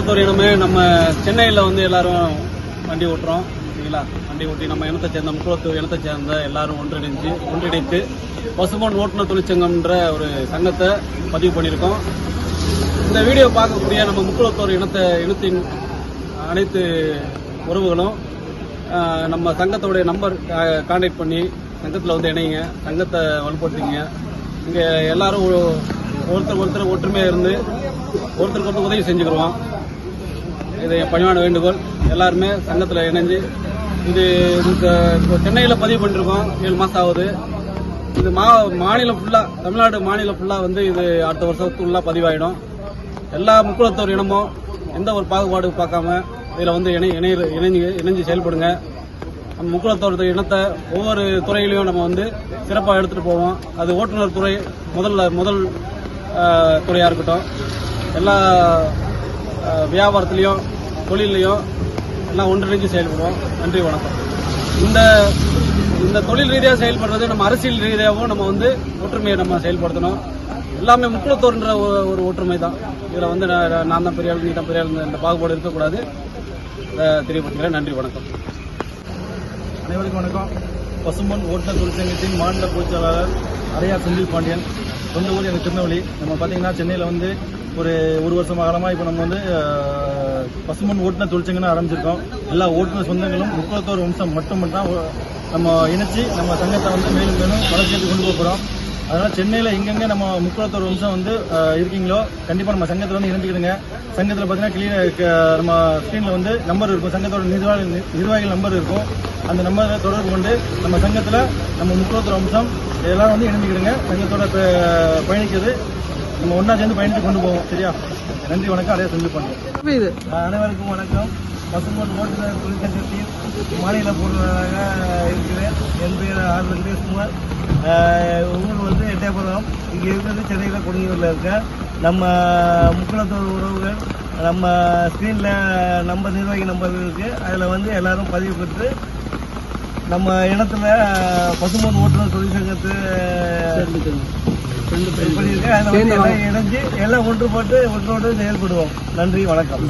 முக்குளத்தூர் இனமே நம்ம சென்னையில் வந்து எல்லாரும் வண்டி ஓட்டுறோம் சரிங்களா? வண்டி ஓட்டி நம்ம இனத்தை சேர்ந்த முக்குளத்தூர் இனத்தை சேர்ந்த எல்லாரும் ஒன்றிணைஞ்சு ஒன்றிணைத்து பசுமான் ஓட்டுநர் தொழிற்சங்கம்ன்ற ஒரு சங்கத்தை பதிவு பண்ணியிருக்கோம். இந்த வீடியோ பார்க்கக்கூடிய நம்ம முக்குளத்தூர் இனத்தை இனத்தின் அனைத்து உறவுகளும் நம்ம சங்கத்தோடைய நம்பர் கான்டாக்ட் பண்ணி சங்கத்தில் வந்து இணைங்க சங்கத்தை வலுப்படுத்திங்க. இங்கே எல்லாரும் ஒருத்தர் ஒருத்தர் ஒற்றுமையாக இருந்து ஒருத்தருக்கு ஒருத்தர் உதவி செஞ்சுக்கிறோம் இது என் பணிவான வேண்டுகோள். எல்லாருமே சங்கத்தில் இணைஞ்சு இது இப்போ சென்னையில் பதிவு பண்ணிருக்கோம். ஏழு மாதம் ஆகுது. இது மா மாநிலம் ஃபுல்லாக தமிழ்நாடு மாநிலம் ஃபுல்லாக வந்து இது அடுத்த வருஷத்துக்குள்ள பதிவாயிடும். எல்லா முக்குளத்தோர் இனமும் எந்த ஒரு பாகுபாடு பார்க்காம இதில் வந்து இணை இணை இணைஞ்சு இணைஞ்சு செயல்படுங்க. நம்ம முக்குளத்தோர் இனத்தை ஒவ்வொரு துறையிலையும் நம்ம வந்து சிறப்பாக எடுத்துகிட்டு போவோம். அது ஓட்டுநர் துறை முதல்ல முதல் துறையாக இருக்கட்டும். எல்லா வியாபாரத்துலேயும் தொழிலையும் எல்லாம் ஒன்றிணைஞ்சு செயல்படுவோம். நன்றி வணக்கம். இந்த இந்த தொழில் ரீதியாக செயல்படுறது நம்ம அரசியல் ரீதியாகவும் நம்ம வந்து ஒற்றுமையை நம்ம செயல்படுத்தணும். எல்லாமே முக்குளத்தோர்ன்ற ஒரு- ஒரு ஒற்றுமை தான் இதில் வந்து நான் தான் பெரியாள் நீ தான் பெரிய இந்த பாகுபாடு இருக்கக்கூடாது. தெரியப்படுத்துகிறேன் நன்றி வணக்கம். அனைவருக்கும் வணக்கம். பசும்பொன் ஓட்டுநர் தொழிற்சங்கத்தின் மாநில பொதுச்செயலாளர் அரையா செந்தில் பாண்டியன். சொந்த ஊர் எனக்கு திருநெல்வேலி. நம்ம பார்த்தீங்கன்னா சென்னையில் வந்து ஒரு ஒரு வருஷம் காலமாக இப்போ நம்ம வந்து பசுமண் ஓட்டுநர் தொழிற்சங்கம்னு ஆரம்பிச்சிருக்கோம். எல்லா ஓட்டுநர் சொந்தங்களும் முப்பத்தோரு வம்சம் மட்டும் மட்டும் நம்ம இணைச்சி நம்ம சங்கத்தை வந்து மேலும் மேலும் வளர்ச்சிக்கு கொண்டு போகிறோம் அதனால் சென்னையில் எங்கெங்கே நம்ம முக்குளத்தூர் வம்சம் வந்து இருக்கீங்களோ கண்டிப்பாக நம்ம சங்கத்தில் வந்து இணைஞ்சிக்கிடுங்க சங்கத்தில் பார்த்தீங்கன்னா கிளியர் நம்ம ஸ்க்ரீனில் வந்து நம்பர் இருக்கும். சங்கத்தோட நிர்வாகி நிர்வாகிகள் நம்பர் இருக்கும். அந்த நம்பரை தொடர்பு கொண்டு நம்ம சங்கத்தில் நம்ம முக்குளத்தூர் வம்சம் எல்லாரும் வந்து இணைஞ்சிக்கிடுங்க. சங்கத்தோட பயணிக்கிறது நம்ம ஒன்றா சேர்ந்து பயணித்து கொண்டு போவோம் சரியா? நன்றி வணக்கம். அதே செஞ்சு பண்ணுறோம் இது. அனைவருக்கும் வணக்கம். பசும்போட் ஓட்டுநர் தொழிற்சங்கத்தின் மாநில பொருளாளராக இருக்கிறேன். என் பேர் ஆர் வெங்கடேஷ்குமார். ஊர் வந்து எட்டயபுரம். இங்கே இருக்கிறது சென்னையில் கொடுங்கியூரில் இருக்கேன் நம்ம முக்குளத்தோர் உறவுகள் நம்ம ஸ்க்ரீனில் நம்பர் நிர்வாகி நம்பர் இருக்குது அதில் வந்து எல்லாரும் பதிவு பெற்று நம்ம இனத்துல பசும்போட் ஓட்டுநர் தொழிற்சங்கத்து பண்ணியிருக்கேன். இணைஞ்சு எல்லாம் ஒன்றுபட்டு ஒன்றோடு செயல்படுவோம். நன்றி வணக்கம்.